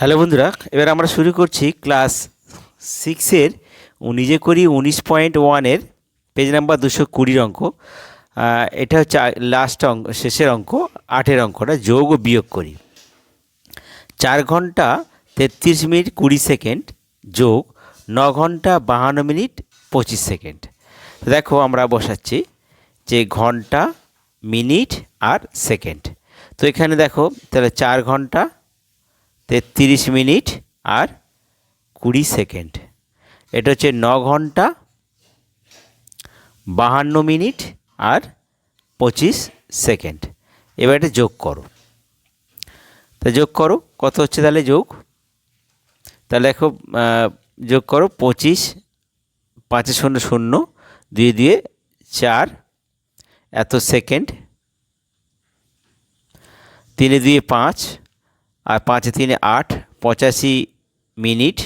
Hello বন্ধুরা, এবার আমরা শুরু করছি ক্লাস সিক্সের নিজে করি উনিশ পয়েন্ট ওয়ানের পেজ নাম্বার দুশো কুড়ির অঙ্ক। এটা হচ্ছে লাস্ট অঙ্ক, শেষের অঙ্ক, আটের অঙ্কটা, যোগ ও বিয়োগ করি। চার ঘণ্টা তেত্রিশ মিনিট কুড়ি সেকেন্ড, যোগ ন ঘণ্টা বাহান্ন মিনিট পঁচিশ সেকেন্ড। দেখো আমরা বসাচ্ছি যে ঘণ্টা, মিনিট আর সেকেন্ড। তো এখানে দেখো, তাহলে চার ঘণ্টা তেত্রিশ মিনিট আর কুড়ি সেকেন্ড। এটা হচ্ছে ন ঘণ্টা, বাহান্ন মিনিট আর পঁচিশ সেকেন্ড। এবার এটা যোগ করো। তা যোগ করো, কত হচ্ছে তাহলে যোগ? তাহলে দেখো যোগ করো পঁচিশ, পাঁচে শূন্য শূন্য দুই দিয়ে চার, এত সেকেন্ড। তিনে দুয়ে পাঁচ আর পাঁচে তিনে আট, পঁচাশি মিনিট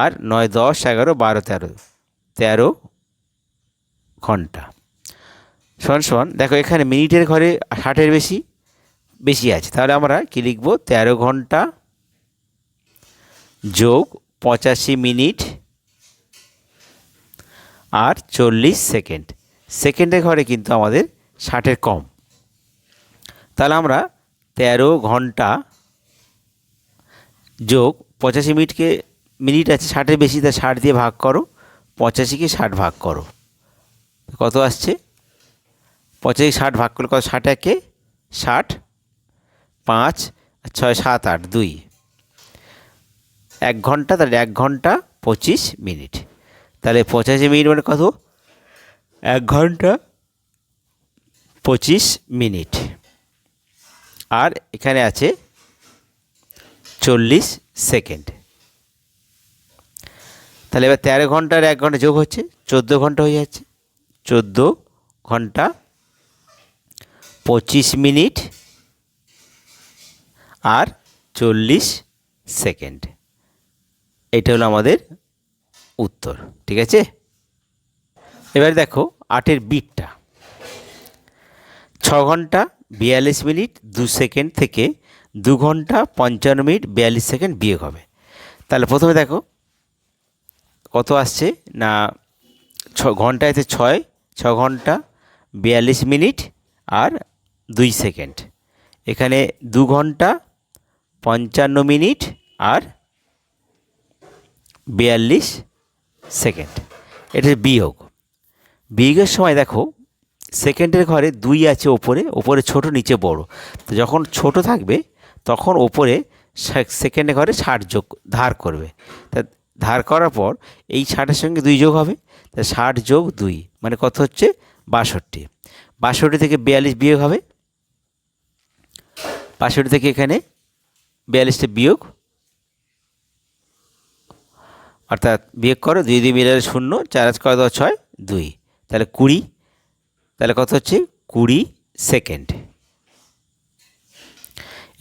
আর নয় দশ এগারো বারো তেরো তেরো ঘণ্টা। সমান সমান দেখো এখানে মিনিটের ঘরে ষাটের বেশি বেশি আছে। তাহলে আমরা কী লিখব? তেরো ঘণ্টা যোগ পঁচাশি মিনিট আর চল্লিশ সেকেন্ড। সেকেন্ডের ঘরে কিন্তু আমাদের ষাটের কম। তাহলে আমরা তেরো ঘণ্টা যোগ পঁচাশি মিনিটকে, মিনিট আছে ষাটের বেশি, তা ষাট দিয়ে ভাগ করো। পঁচাশিকে ষাট ভাগ করো। কত আসছে? পঁচাশি ষাট ভাগ করলে কত? ষাট একে ষাট, পাঁচ ছয়, সাত, আট, দুই। এক ঘণ্টা, তাহলে এক ঘণ্টা পঁচিশ মিনিট। তাহলে পঁচাশি মিনিট মানে কত? এক ঘণ্টা পঁচিশ মিনিট। আর এখানে আছে চল্লিশ সেকেন্ড। তাহলে এবার তেরো ঘণ্টার এক ঘণ্টা যোগ হচ্ছে, চোদ্দ ঘণ্টা হয়ে যাচ্ছে। চোদ্দ ঘণ্টা পঁচিশ মিনিট আর চল্লিশ সেকেন্ড। এটা হলো আমাদের উত্তর, ঠিক আছে? এবার দেখো আটের বিটটা। ছ ঘণ্টা বিয়াল্লিশ মিনিট দু সেকেন্ড থেকে দু ঘণ্টা পঞ্চান্ন মিনিট বিয়াল্লিশ সেকেন্ড বিয়োগ হবে। তাহলে প্রথমে দেখো, কত আসছে না ছ ঘন্টাতে ছয়, ছ ঘণ্টা বিয়াল্লিশ মিনিট আর দুই সেকেন্ড। এখানে দু ঘণ্টা পঞ্চান্ন মিনিট আর বিয়াল্লিশ সেকেন্ড। এটা বিয়োগ। বিয়োগের সময় দেখো সেকেন্ডের ঘরে দুই আছে ওপরে ওপরে ছোট, নিচে বড়। তো যখন ছোট থাকবে, তখন ওপরে সে- সেকেন্ডের ঘরে ষাট যোগ ধার করবে। তা ধার করার পর এই ষাটের সঙ্গে দুই যোগ হবে। তা ষাট যোগ দুই মানে কত হচ্ছে? বাষট্টি। বাষট্টি থেকে বিয়াল্লিশ বিয়োগ হবে। বাষট্টি থেকে এখানে বিয়াল্লিশটা বিয়োগ। অর্থাৎ বিয়োগ করো, দুই দুই মিলালে শূন্য, চার আজ কত? ছয়, দুই। তাহলে কুড়ি। তাহলে কত হচ্ছে? কুড়ি সেকেন্ড।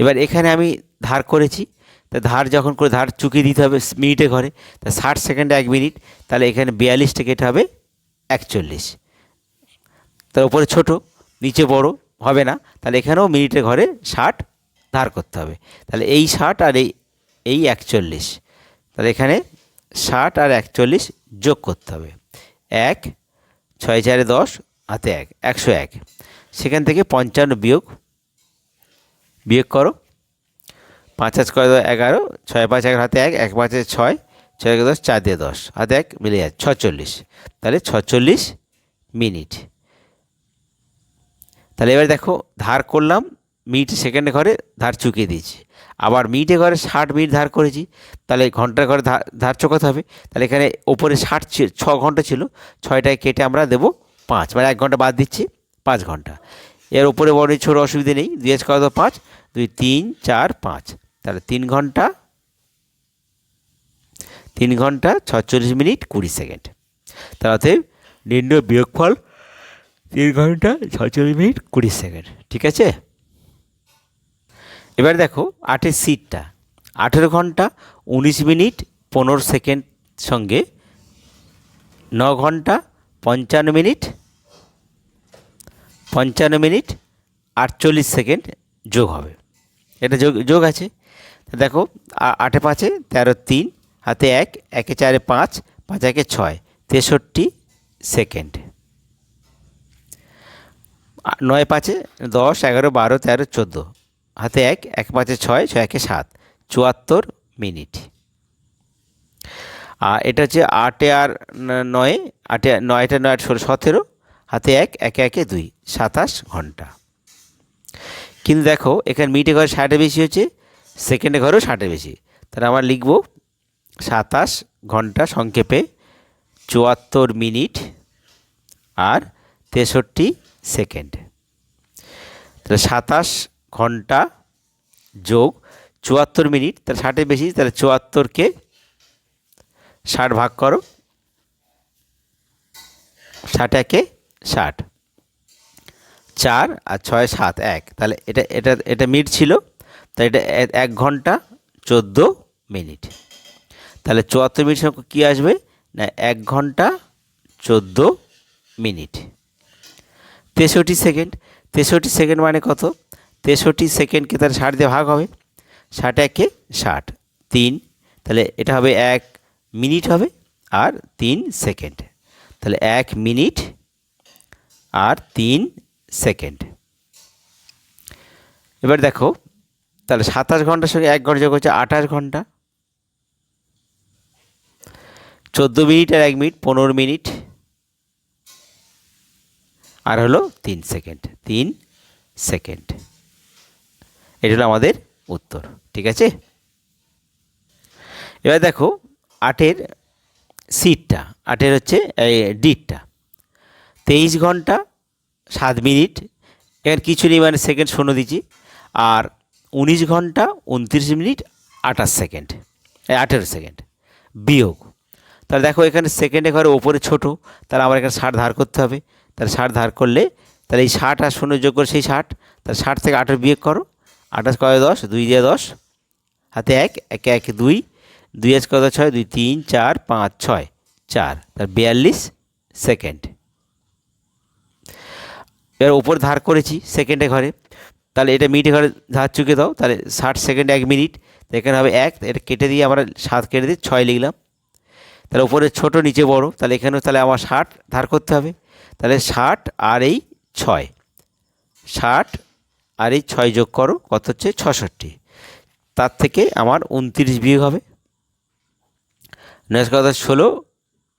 এবার এখানে আমি ধার করেছি, তা ধার যখন করে ধার চুকিয়ে দিতে হবে মিনিটে ঘরে, তা ষাট সেকেন্ডে এক মিনিট, তাহলে এখানে বিয়াল্লিশ থেকে হবে একচল্লিশ। তার উপরে ছোট, নিচে বড় হবে না, তাহলে এখানেও মিনিটে ঘরে ষাট ধার করতে হবে। তাহলে এই ষাট আর এই এই একচল্লিশ, তাহলে এখানে ষাট আর একচল্লিশ যোগ করতে হবে। এক, ছয় চারে দশ হাতে এক, একশো এক। সেখান থেকে পঞ্চান্ন বিয়োগ বিয়োগ করো। পাঁচ আজ করে এগারো, ছয় পাঁচ এগারো হাতে এক এক পাঁচে ছয় ছয় একে দশ, চার দিয়ে দশ। হাতে এক মিলে যাচ্ছে ছচল্লিশ। তাহলে ছচল্লিশ মিনিট। তাহলে এবার দেখো, ধার করলাম, মিনিট সেকেন্ডে ঘরে ধার চুকিয়ে দিয়েছি। আবার মিনিটে ঘরে ষাট মিনিট ধার করেছি, তাহলে ঘণ্টার ঘরে ধার ধার চোকাতে হবে। তাহলে এখানে ওপরে ষাট ছ ঘণ্টা ছিল, ছয়টায় কেটে আমরা দেবো পাঁচ মানে এক ঘণ্টা বাদ দিচ্ছি, পাঁচ ঘণ্টা। এর উপরে বড় ছোট অসুবিধে নেই, দুই আজ কত পাঁচ, দুই, তিন, চার, পাঁচ। তাহলে তিন ঘণ্টা তিন ঘণ্টা ছচল্লিশ মিনিট কুড়ি সেকেন্ড। তার নিম্ন বিয়োগফল তিন ঘণ্টা ছচল্লিশ মিনিট কুড়ি সেকেন্ড, ঠিক আছে? এবার দেখো, আটের সিটটা। আঠেরো ঘণ্টা উনিশ মিনিট পনেরো সেকেন্ড সঙ্গে, ন ঘণ্টা পঞ্চান্ন মিনিট পঞ্চান্ন মিনিট, আটচল্লিশ সেকেন্ড যোগ হবে। এটা যোগ যোগ আছে। দেখো আটে পাঁচে তেরো তিন, হাতে এক, একে চারে পাঁচ পাঁচ একে ছয়, তেষট্টি সেকেন্ড। নয় পাঁচে দশ, এগারো, বারো, তেরো, চোদ্দ, হাতে এক এক পাঁচে ছয় ছয় একে সাত, চুয়াত্তর মিনিট। এটা হচ্ছে আটে আর নয়ে, আটে নয়টা নয় ষোলো, সতেরো, হাতে এক, একে একে দুই, সাতাশ ঘণ্টা। কিন্তু দেখো, এখানে মিটে ঘরে ষাটে বেশি হচ্ছে, সেকেন্ডে ঘরেও ষাটে বেশি। তাহলে আমার লিখব, সাতাশ ঘণ্টা সংক্ষেপে চুয়াত্তর মিনিট আর তেষট্টি সেকেন্ড। তাহলে সাতাশ ঘণ্টা যোগ চুয়াত্তর মিনিট, তাহলে ষাটে বেশি, তাহলে চুয়াত্তরকে ষাট ভাগ করো। ষাট একে ষাট। চার আর ছয় সাত এক। তাহলে এটা এটা এটা মিনিট ছিল। তাই এটা এক ঘণ্টা চোদ্দ মিনিট। তাহলে চুয়াত্তর মিনিট সঙ্গে কী আসবে? না, এক ঘণ্টা চোদ্দ মিনিট। তেষট্টি সেকেন্ড। তেষট্টি সেকেন্ড মানে কত? তেষট্টি সেকেন্ডকে তাহলে ষাট দিয়ে ভাগ হবে। ষাট একে ষাট। তিন। তাহলে এটা হবে এক মিনিট হবে আর তিন সেকেন্ড। তাহলে এক মিনিট আর তিন সেকেন্ড। এবার দেখো, তাহলে সাতাশ ঘণ্টার সঙ্গে এক ঘণ্টা যোগ হচ্ছে আঠাশ ঘণ্টা। চোদ্দ মিনিট আর এক মিনিট, পনেরো মিনিট। আর হলো তিন সেকেন্ড তিন সেকেন্ড। এটা হলো আমাদের উত্তর, ঠিক আছে? এবার দেখো আটের সিটটা আটের হচ্ছে ডিটটা তেইশ ঘণ্টা, সাত মিনিট। এখানে কিছু নেই মানে সেকেন্ড শূন্য দিচ্ছি। আর উনিশ ঘণ্টা, উনত্রিশ মিনিট, আঠাশ সেকেন্ড আঠেরো সেকেন্ড বিয়োগ। তাহলে দেখো, এখানে সেকেন্ডে ঘরে ওপরে ছোটো, তাহলে আমার এখানে ষাট ধার করতে হবে। তাহলে ষাট ধার করলে, তাহলে এই ষাট আর শূন্য যোগ করে সেই ষাট, তাহলে ষাট থেকে আঠেরো বিয়োগ করো। আঠাশ কয় দশ? দুই দিয়ে দশ। হাতে এক, একে এক দুই। দুই আজ কত ছয়? দুই, তিন, চার, পাঁচ, ছয়। চার। তার বিয়াল্লিশ সেকেন্ড। এবার ওপর ধার করেছি সেকেন্ডে ঘরে। তাহলে এটা মিনিটে ঘরে ধার চুকে দাও। তাহলে ষাট সেকেন্ড এক মিনিট। এখানে হবে এক। এটা কেটে দিয়ে আমরা সাত কেটে দিয়ে ছয় লিখলাম। তাহলে উপরে ছোট, নিচে বড়। তাহলে এখানেও তাহলে আমার ষাট ধার করতে হবে। তাহলে ষাট আর এই ছয়। ষাট আর এই ছয় যোগ করো। কত হচ্ছে? ছষট্টি। তার থেকে আমার উনত্রিশ বিয়োগ হবে। নয় কথা ষোলো,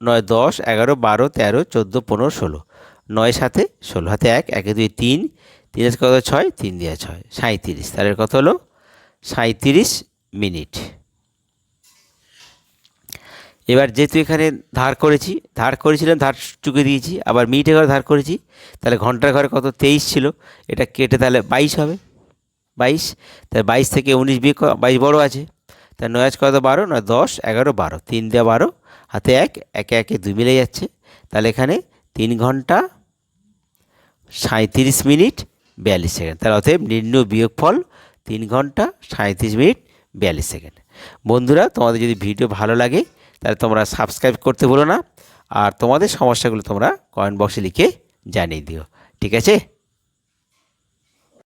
নয়, দশ, এগারো, বারো, তেরো, চোদ্দ, পনেরো, ষোলো। নয়, সাথে ষোলো, হাতে এক, একে দুই, তিন। তিন কত? ছয়, তিন দিয়ে ছয় সাঁত্রিশ তাহলে কত হলো? সাঁত্রিশ মিনিট। এবার যেহেতু এখানে ধার করেছি, ধার করেছিলাম, ধার চুকে দিয়েছি, আবার মিনিটে ঘরে ধার করেছি, তাহলে ঘণ্টার ঘরে কত? তেইশ ছিল। এটা কেটে তাহলে বাইশ হবে। বাইশ, তাহলে বাইশ থেকে উনিশ বিয়ে বাইশ বড় আছে। তাহলে নয় আজ কত বারো? নয়, দশ, এগারো, বারো। তিন দেওয়া বারো, হাতে এক, একে একে দুই মিলে যাচ্ছে। তাহলে এখানে তিন ঘণ্টা সাঁত্রিশ মিনিট বিয়াল্লিশ সেকেন্ড। তাহলে অতএব নির্ণয় বিয়োগফল তিন ঘণ্টা সাঁত্রিশ মিনিট বিয়াল্লিশ সেকেন্ড। বন্ধুরা, তোমাদের যদি ভিডিও ভালো লাগে, তাহলে তোমরা সাবস্ক্রাইব করতে ভুলো না। আর তোমাদের সমস্যাগুলো তোমরা কমেন্ট বক্সে লিখে জানিয়ে দিও। ঠিক আছে?